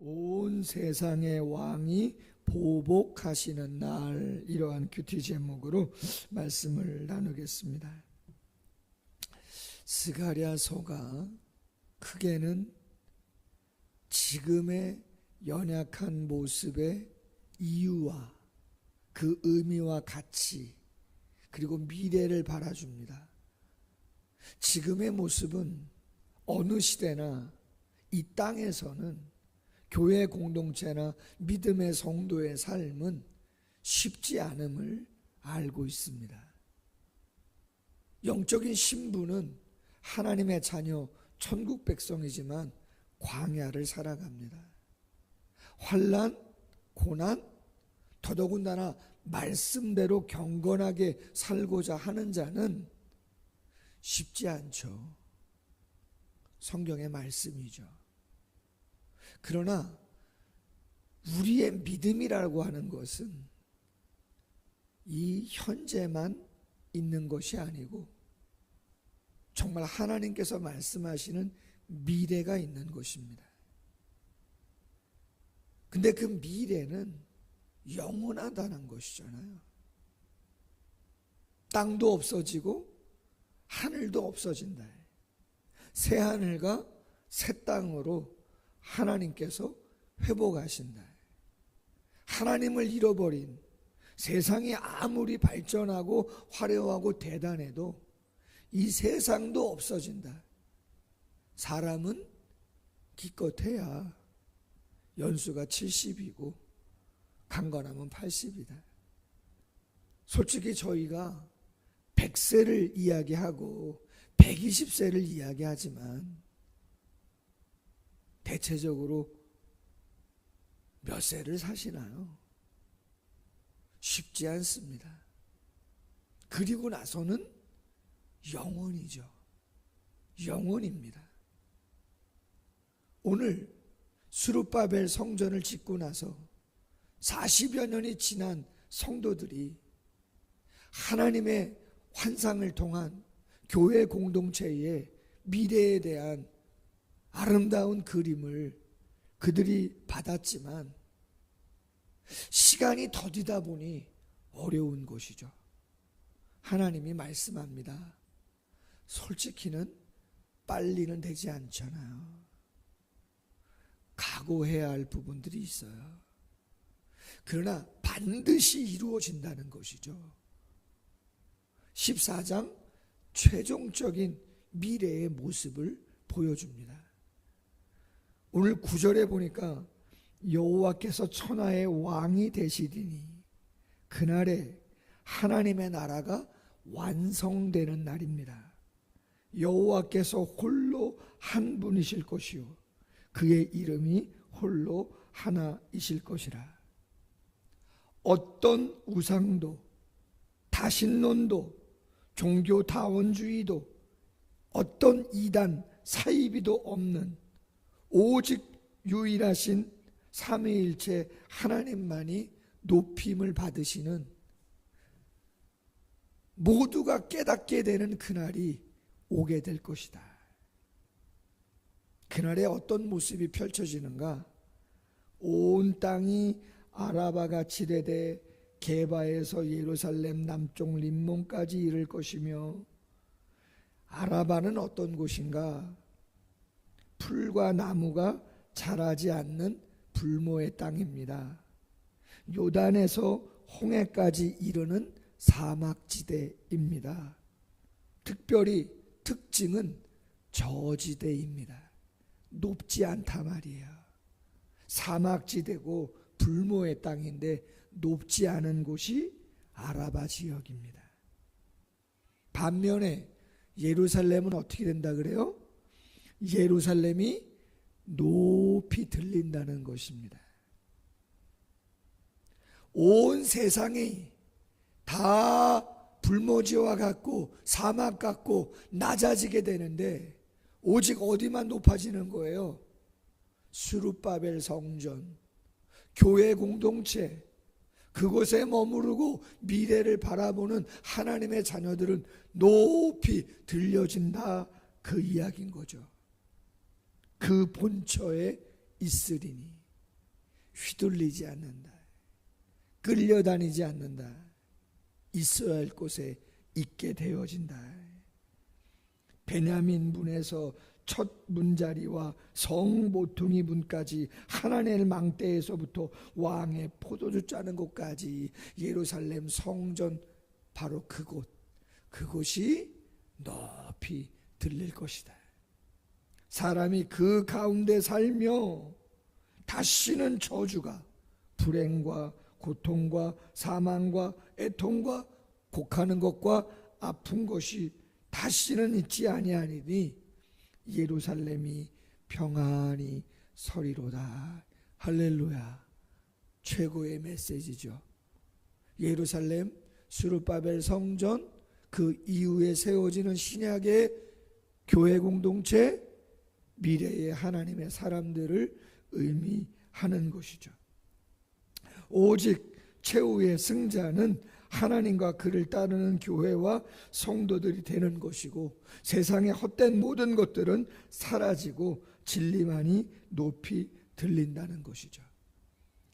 온 세상의 왕이 보복하시는 날 이러한 큐티 제목으로 말씀을 나누겠습니다. 스가랴서가 크게는 지금의 연약한 모습의 이유와 그 의미와 가치 그리고 미래를 바라줍니다. 지금의 모습은 어느 시대나 이 땅에서는 교회 공동체나 믿음의 성도의 삶은 쉽지 않음을 알고 있습니다. 영적인 신부는 하나님의 자녀 천국 백성이지만 광야를 살아갑니다. 환란, 고난, 더더군다나 말씀대로 경건하게 살고자 하는 자는 쉽지 않죠. 성경의 말씀이죠. 그러나 우리의 믿음이라고 하는 것은 이 현재만 있는 것이 아니고 정말 하나님께서 말씀하시는 미래가 있는 것입니다. 근데 그 미래는 영원하다는 것이잖아요. 땅도 없어지고 하늘도 없어진다. 새 하늘과 새 땅으로 하나님께서 회복하신다. 하나님을 잃어버린 세상이 아무리 발전하고 화려하고 대단해도 이 세상도 없어진다. 사람은 기껏해야 연수가 70이고 강건하면 80이다. 솔직히 저희가 100세를 이야기하고 120세를 이야기하지만 대체적으로 몇 세를 사시나요? 쉽지 않습니다. 그리고 나서는 영원이죠. 영원입니다. 오늘 수르바벨 성전을 짓고 나서 40여 년이 지난 성도들이 하나님의 환상을 통한 교회 공동체의 미래에 대한 아름다운 그림을 그들이 받았지만 시간이 더디다 보니 어려운 것이죠. 하나님이 말씀합니다. 솔직히는 빨리는 되지 않잖아요. 각오해야 할 부분들이 있어요. 그러나 반드시 이루어진다는 것이죠. 14장 최종적인 미래의 모습을 보여줍니다. 오늘 구절에 보니까 여호와께서 천하의 왕이 되시리니 그날에 하나님의 나라가 완성되는 날입니다. 여호와께서 홀로 한 분이실 것이요 그의 이름이 홀로 하나이실 것이라. 어떤 우상도 다신론도 종교 다원주의도 어떤 이단 사이비도 없는 오직 유일하신 삼위일체 하나님만이 높임을 받으시는 모두가 깨닫게 되는 그날이 오게 될 것이다. 그날에 어떤 모습이 펼쳐지는가? 온 땅이 아라바가 지대돼 게바에서 예루살렘 남쪽 림몬까지 이를 것이며 아라바는 어떤 곳인가? 풀과 나무가 자라지 않는 불모의 땅입니다. 요단에서 홍해까지 이르는 사막지대입니다. 특별히 특징은 저지대입니다. 높지 않다 말이에요. 사막지대고 불모의 땅인데 높지 않은 곳이 아라바 지역입니다. 반면에 예루살렘은 어떻게 된다 그래요? 예루살렘이 높이 들린다는 것입니다. 온 세상이 다 불모지와 같고 사막 같고 낮아지게 되는데 오직 어디만 높아지는 거예요? 수르바벨 성전, 교회 공동체, 그곳에 머무르고 미래를 바라보는 하나님의 자녀들은 높이 들려진다 그 이야기인 거죠. 그 본처에 있으리니 휘둘리지 않는다. 끌려다니지 않는다. 있어야 할 곳에 있게 되어진다. 베냐민 문에서 첫 문자리와 성 모퉁이 문까지 하나넬 망대에서부터 왕의 포도주 짜는 곳까지 예루살렘 성전 바로 그곳 그곳이 높이 들릴 것이다. 사람이 그 가운데 살며 다시는 저주가 불행과 고통과 사망과 애통과 곡하는 것과 아픈 것이 다시는 있지 아니하니니 예루살렘이 평안히 서리로다. 할렐루야. 최고의 메시지죠. 예루살렘 수르바벨 성전 그 이후에 세워지는 신약의 교회 공동체 미래의 하나님의 사람들을 의미하는 것이죠. 오직 최후의 승자는 하나님과 그를 따르는 교회와 성도들이 되는 것이고 세상의 헛된 모든 것들은 사라지고 진리만이 높이 들린다는 것이죠.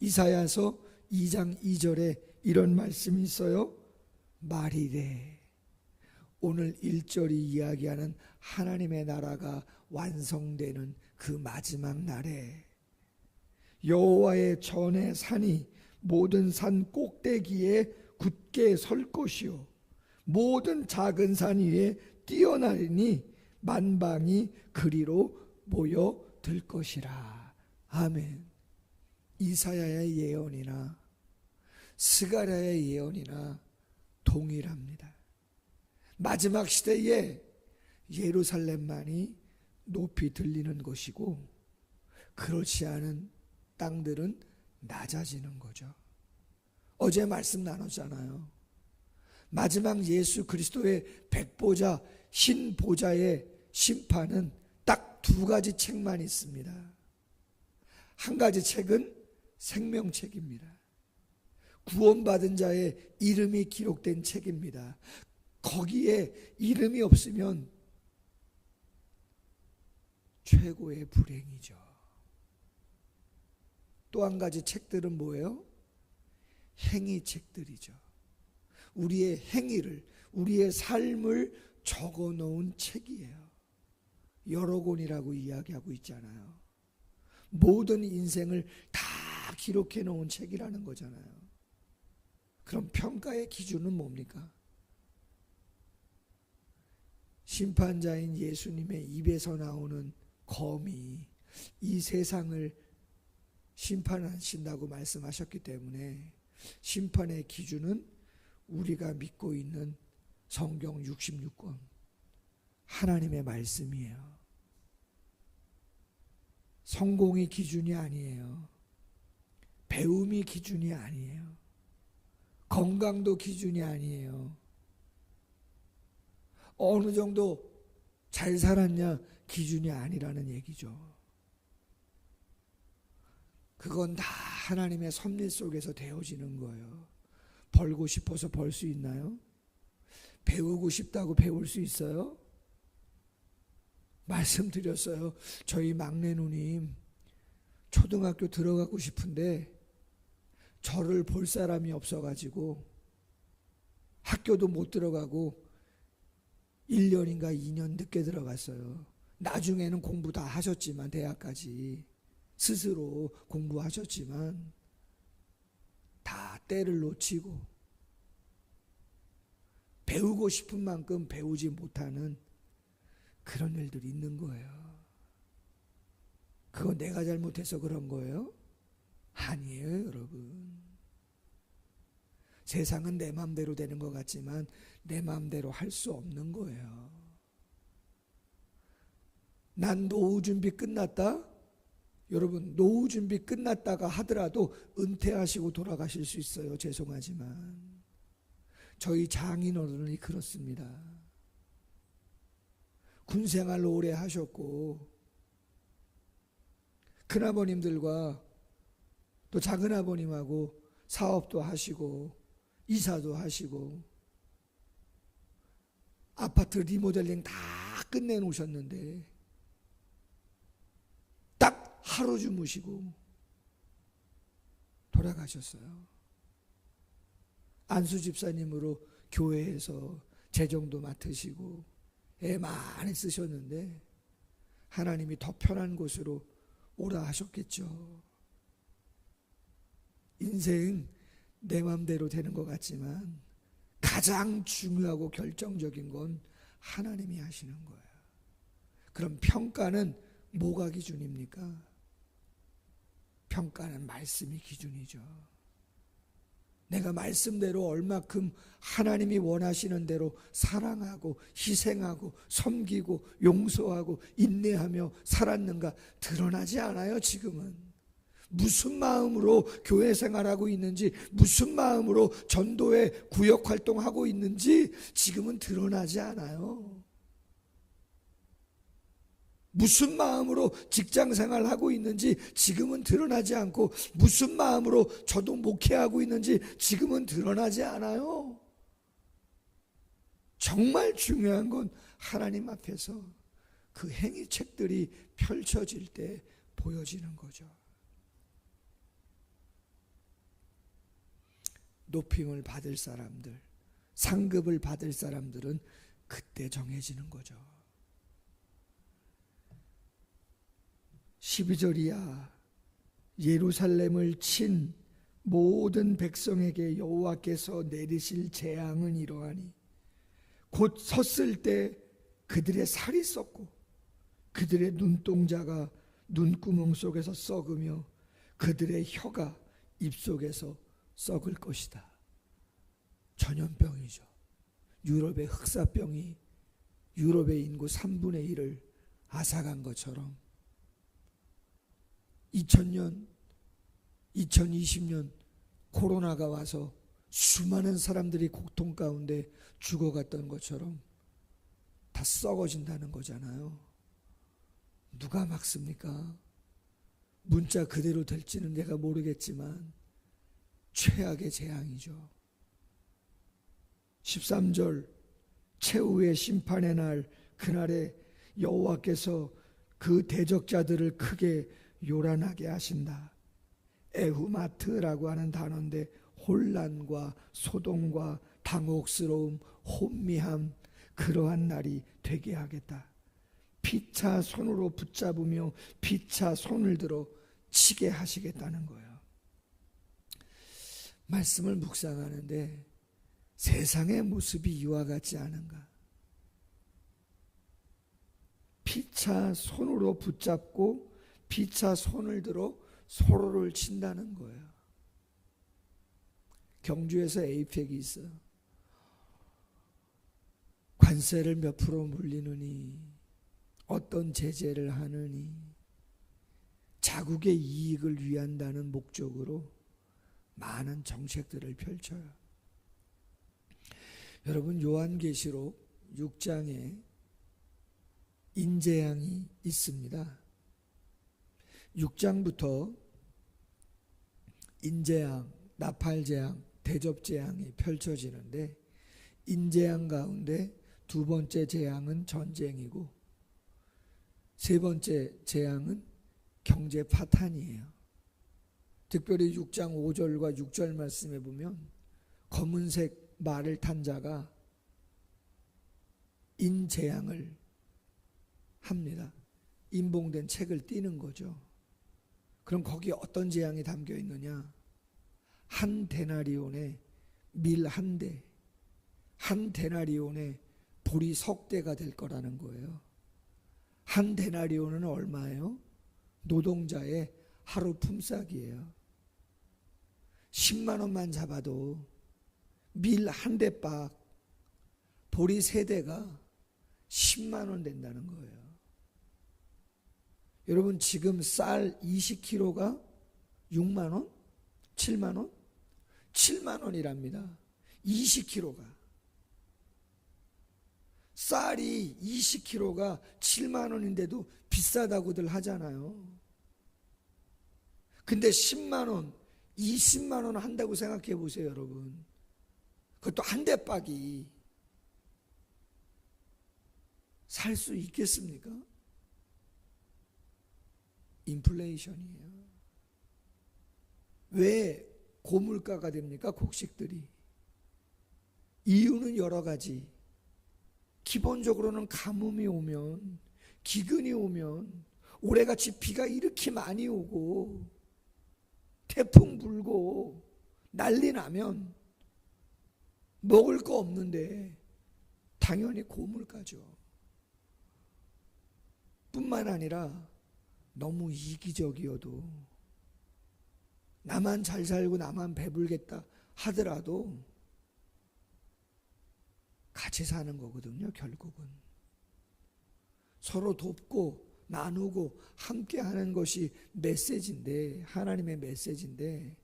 이사야서 2장 2절에 이런 말씀이 있어요. 말이래. 오늘 1절이 이야기하는 하나님의 나라가 완성되는 그 마지막 날에 여호와의 전의 산이 모든 산 꼭대기에 굳게 설 것이요. 모든 작은 산 위에 뛰어나리니 만방이 그리로 모여 들 것이라. 아멘. 이사야의 예언이나 스가랴의 예언이나 동일합니다. 마지막 시대에 예루살렘만이 높이 들리는 것이고 그렇지 않은 땅들은 낮아지는 거죠. 어제 말씀 나눴잖아요. 마지막 예수 그리스도의 백보자 흰 보좌의 심판은 딱 두 가지 책만 있습니다. 한 가지 책은 생명책입니다. 구원받은 자의 이름이 기록된 책입니다. 거기에 이름이 없으면 최고의 불행이죠. 또 한 가지 책들은 뭐예요? 행위 책들이죠. 우리의 행위를, 우리의 삶을 적어 놓은 책이에요. 여러 권이라고 이야기하고 있잖아요. 모든 인생을 다 기록해 놓은 책이라는 거잖아요. 그럼 평가의 기준은 뭡니까? 심판자인 예수님의 입에서 나오는 검이 이 세상을 심판하신다고 말씀하셨기 때문에 심판의 기준은 우리가 믿고 있는 성경 66권 하나님의 말씀이에요. 성공이 기준이 아니에요. 배움이 기준이 아니에요. 건강도 기준이 아니에요. 어느 정도 잘 살았냐 기준이 아니라는 얘기죠. 그건 다 하나님의 섭리 속에서 되어지는 거예요. 벌고 싶어서 벌 수 있나요? 배우고 싶다고 배울 수 있어요? 말씀드렸어요. 저희 막내 누님 초등학교 들어가고 싶은데 저를 볼 사람이 없어가지고 학교도 못 들어가고 1년인가 2년 늦게 들어갔어요. 나중에는 공부 다 하셨지만 대학까지 스스로 공부하셨지만 다 때를 놓치고 배우고 싶은 만큼 배우지 못하는 그런 일들이 있는 거예요. 그거 내가 잘못해서 그런 거예요? 아니에요, 여러분. 세상은 내 마음대로 되는 것 같지만 내 마음대로 할 수 없는 거예요. 난 노후 준비 끝났다? 여러분, 노후 준비 끝났다가 하더라도 은퇴하시고 돌아가실 수 있어요. 죄송하지만. 저희 장인 어른이 그렇습니다. 군 생활 오래 하셨고, 큰아버님들과 또 작은아버님하고 사업도 하시고, 이사도 하시고, 아파트 리모델링 다 끝내놓으셨는데, 딱 하루 주무시고 돌아가셨어요. 안수 집사님으로 교회에서 재정도 맡으시고 애 많이 쓰셨는데 하나님이 더 편한 곳으로 오라 하셨겠죠. 인생 내 맘대로 되는 것 같지만 가장 중요하고 결정적인 건 하나님이 하시는 거예요. 그럼 평가는 뭐가 기준입니까? 평가는 말씀이 기준이죠. 내가 말씀대로 얼마큼 하나님이 원하시는 대로 사랑하고 희생하고 섬기고 용서하고 인내하며 살았는가 드러나지 않아요, 지금은. 무슨 마음으로 교회 생활하고 있는지, 무슨 마음으로 전도에 구역 활동하고 있는지 지금은 드러나지 않아요. 무슨 마음으로 직장 생활 하고 있는지 지금은 드러나지 않고 무슨 마음으로 저도 목회하고 있는지 지금은 드러나지 않아요. 정말 중요한 건 하나님 앞에서 그 행위책들이 펼쳐질 때 보여지는 거죠. 높임을 받을 사람들, 상급을 받을 사람들은 그때 정해지는 거죠. 12절이야 예루살렘을 친 모든 백성에게 여호와께서 내리실 재앙은 이러하니 곧 섰을 때 그들의 살이 썩고 그들의 눈동자가 눈구멍 속에서 썩으며 그들의 혀가 입속에서 썩을 것이다. 전염병이죠. 유럽의 흑사병이 유럽의 인구 3분의 1을 앗아간 것처럼 2000년, 2020년 코로나가 와서 수많은 사람들이 고통 가운데 죽어갔던 것처럼 다 썩어진다는 거잖아요. 누가 막습니까? 문자 그대로 될지는 내가 모르겠지만 최악의 재앙이죠. 13절 최후의 심판의 날 그날에 여호와께서 그 대적자들을 크게 요란하게 하신다. 에후마트라고 하는 단어인데 혼란과 소동과 당혹스러움, 혼미함 그러한 날이 되게 하겠다. 피차 손으로 붙잡으며 피차 손을 들어 치게 하시겠다는 거예요. 말씀을 묵상하는데 세상의 모습이 이와 같지 않은가? 피차 손으로 붙잡고 피차 손을 들어 서로를 친다는 거예요. 경주에서 에이펙이 있어요. 관세를 몇 프로 물리느니 어떤 제재를 하느니 자국의 이익을 위한다는 목적으로 많은 정책들을 펼쳐요. 여러분 요한계시록 6장에 인재양이 있습니다. 6장부터 인재양, 나팔재앙, 대접재앙이 펼쳐지는데 인재양 가운데 두 번째 재앙은 전쟁이고 세 번째 재앙은 경제 파탄이에요. 특별히 6장 5절과 6절 말씀에 보면 검은색 말을 탄 자가 인재앙을 합니다. 인봉된 책을 띄는 거죠. 그럼 거기에 어떤 재앙이 담겨 있느냐? 한 데나리온에 밀 한 대, 한 데나리온에 보리 석 대가 될 거라는 거예요. 한 데나리온은 얼마예요? 노동자의 하루 품삯이에요. 10만 원만 잡아도 밀 한 대박, 보리 세 대가 10만 원 된다는 거예요. 여러분 지금 쌀 20kg가 6만 원? 7만 원? 7만 원이랍니다. 20kg가. 쌀이 20kg가 7만 원인데도 비싸다고들 하잖아요. 근데 10만 원, 20만 원 한다고 생각해 보세요, 여러분. 그것도 한 대박이 살 수 있겠습니까? 인플레이션이에요. 왜 고물가가 됩니까? 곡식들이. 이유는 여러 가지. 기본적으로는 가뭄이 오면, 기근이 오면, 올해같이 비가 이렇게 많이 오고, 태풍 불고, 난리 나면, 먹을 거 없는데, 당연히 고물가죠. 뿐만 아니라, 너무 이기적이어도, 나만 잘 살고 나만 배불겠다 하더라도, 같이 사는 거거든요, 결국은. 서로 돕고 나누고 함께 하는 것이 메시지인데, 하나님의 메시지인데,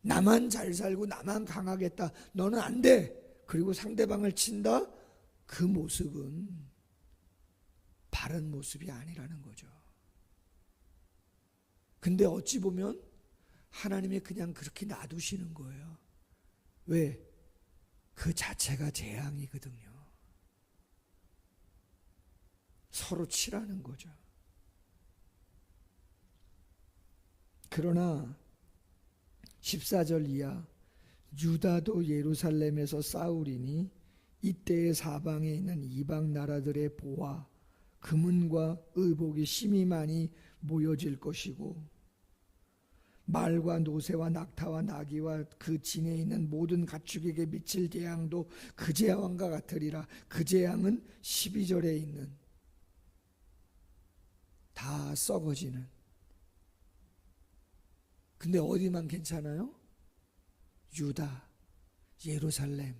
나만 잘 살고 나만 강하겠다. 너는 안 돼. 그리고 상대방을 친다. 그 모습은 바른 모습이 아니라는 거죠. 근데 어찌 보면 하나님이 그냥 그렇게 놔두시는 거예요. 왜? 그 자체가 재앙이거든요. 서로 치라는 거죠. 그러나 14절 이하 유다도 예루살렘에서 싸우리니 이때의 사방에 있는 이방 나라들의 보화 금은과 의복이 심히 많이 모여질 것이고 말과 노새와 낙타와 나귀와 그 진에 있는 모든 가축에게 미칠 재앙도 그 재앙과 같으리라. 그 재앙은 12절에 있는 다 썩어지는. 근데 어디만 괜찮아요? 유다, 예루살렘.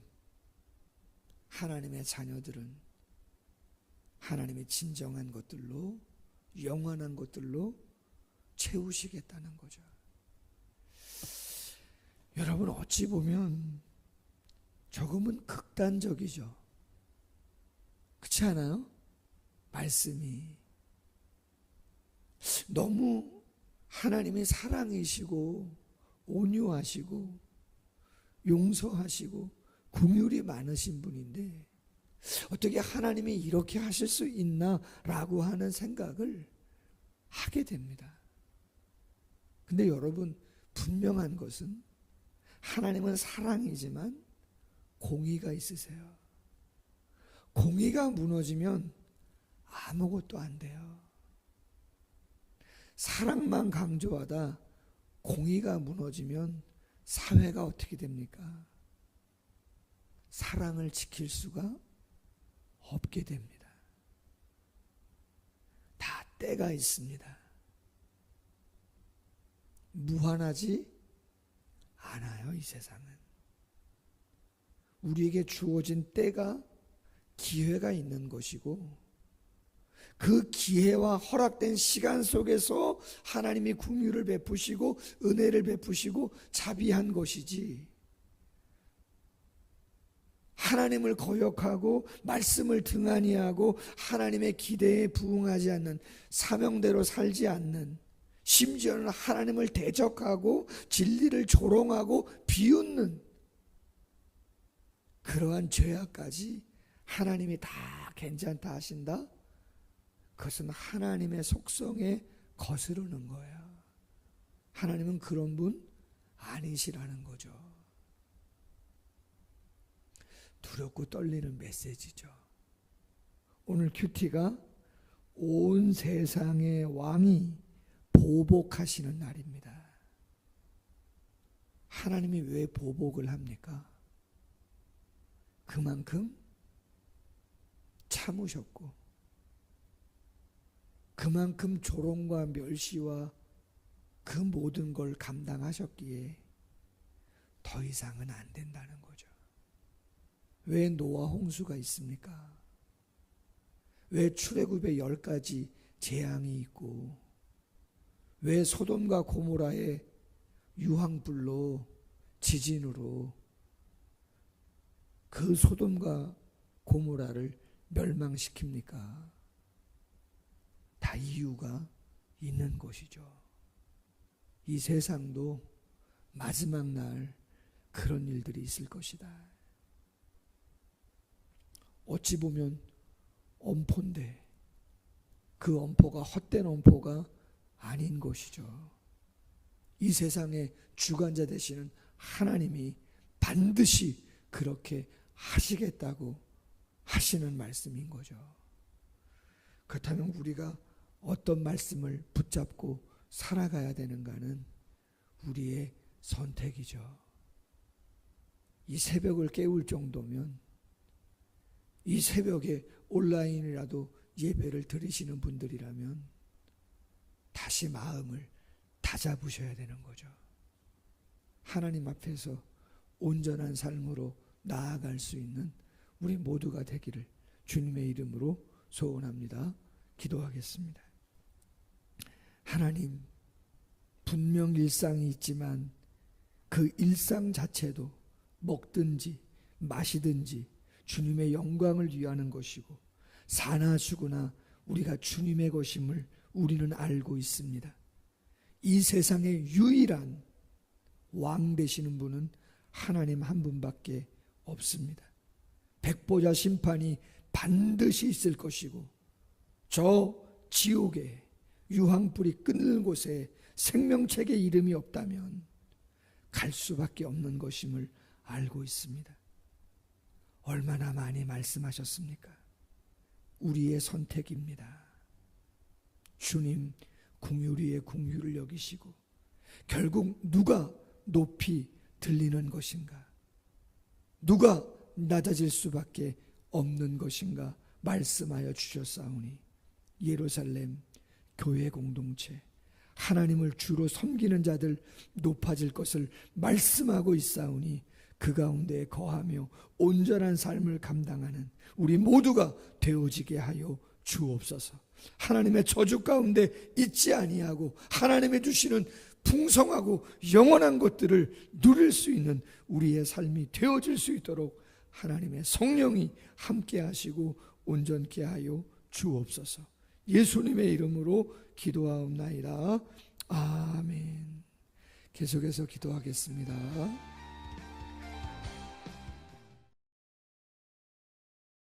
하나님의 자녀들은 하나님의 진정한 것들로 영원한 것들로 채우시겠다는 거죠. 여러분 어찌 보면 조금은 극단적이죠. 그렇지 않아요? 말씀이 너무 하나님의 사랑이시고 온유하시고 용서하시고 긍휼이 많으신 분인데 어떻게 하나님이 이렇게 하실 수 있나라고 하는 생각을 하게 됩니다. 근데 여러분 분명한 것은 하나님은 사랑이지만 공의가 있으세요. 공의가 무너지면 아무것도 안 돼요. 사랑만 강조하다 공의가 무너지면 사회가 어떻게 됩니까? 사랑을 지킬 수가 없게 됩니다. 다 때가 있습니다. 무한하지 않아요, 이 세상은. 우리에게 주어진 때가 기회가 있는 것이고, 그 기회와 허락된 시간 속에서 하나님이 궁유를 베푸시고 은혜를 베푸시고 자비한 것이지. 하나님을 거역하고 말씀을 등한히 하고 하나님의 기대에 부응하지 않는 사명대로 살지 않는 심지어는 하나님을 대적하고 진리를 조롱하고 비웃는 그러한 죄악까지 하나님이 다 괜찮다 하신다? 그것은 하나님의 속성에 거스르는 거야. 하나님은 그런 분 아니시라는 거죠. 두렵고 떨리는 메시지죠. 오늘 큐티가 온 세상의 왕이 보복하시는 날입니다. 하나님이 왜 보복을 합니까? 그만큼 참으셨고, 그만큼 조롱과 멸시와 그 모든 걸 감당하셨기에 더 이상은 안 된다는 거죠. 왜 노아 홍수가 있습니까? 왜 출애굽의 열 가지 재앙이 있고 왜 소돔과 고모라의 유황불로 지진으로 그 소돔과 고모라를 멸망시킵니까? 다 이유가 있는 것이죠. 이 세상도 마지막 날 그런 일들이 있을 것이다. 어찌 보면 엄포인데 그 엄포가 헛된 엄포가 아닌 것이죠. 이 세상의 주관자 되시는 하나님이 반드시 그렇게 하시겠다고 하시는 말씀인 거죠. 그렇다면 우리가 어떤 말씀을 붙잡고 살아가야 되는가는 우리의 선택이죠. 이 새벽을 깨울 정도면 이 새벽에 온라인이라도 예배를 들으시는 분들이라면 다시 마음을 다잡으셔야 되는 거죠. 하나님 앞에서 온전한 삶으로 나아갈 수 있는 우리 모두가 되기를 주님의 이름으로 소원합니다. 기도하겠습니다. 하나님, 분명 일상이 있지만 그 일상 자체도 먹든지 마시든지 주님의 영광을 위하는 것이고 사나 죽으나 우리가 주님의 것임을 우리는 알고 있습니다. 이 세상의 유일한 왕 되시는 분은 하나님 한 분밖에 없습니다. 백보자 심판이 반드시 있을 것이고 저 지옥에 유황불이 끓는 곳에 생명책의 이름이 없다면 갈 수밖에 없는 것임을 알고 있습니다. 얼마나 많이 말씀하셨습니까? 우리의 선택입니다. 주님 궁유리의 궁유를 여기시고 결국 누가 높이 들리는 것인가? 누가 낮아질 수밖에 없는 것인가? 말씀하여 주셨사오니 예루살렘 교회 공동체 하나님을 주로 섬기는 자들 높아질 것을 말씀하고 있사오니 그 가운데 거하며 온전한 삶을 감당하는 우리 모두가 되어지게 하여 주옵소서. 하나님의 저주 가운데 있지 아니하고 하나님의 주시는 풍성하고 영원한 것들을 누릴 수 있는 우리의 삶이 되어질 수 있도록 하나님의 성령이 함께 하시고 온전케 하여 주옵소서. 예수님의 이름으로 기도하옵나이다. 아멘. 계속해서 기도하겠습니다.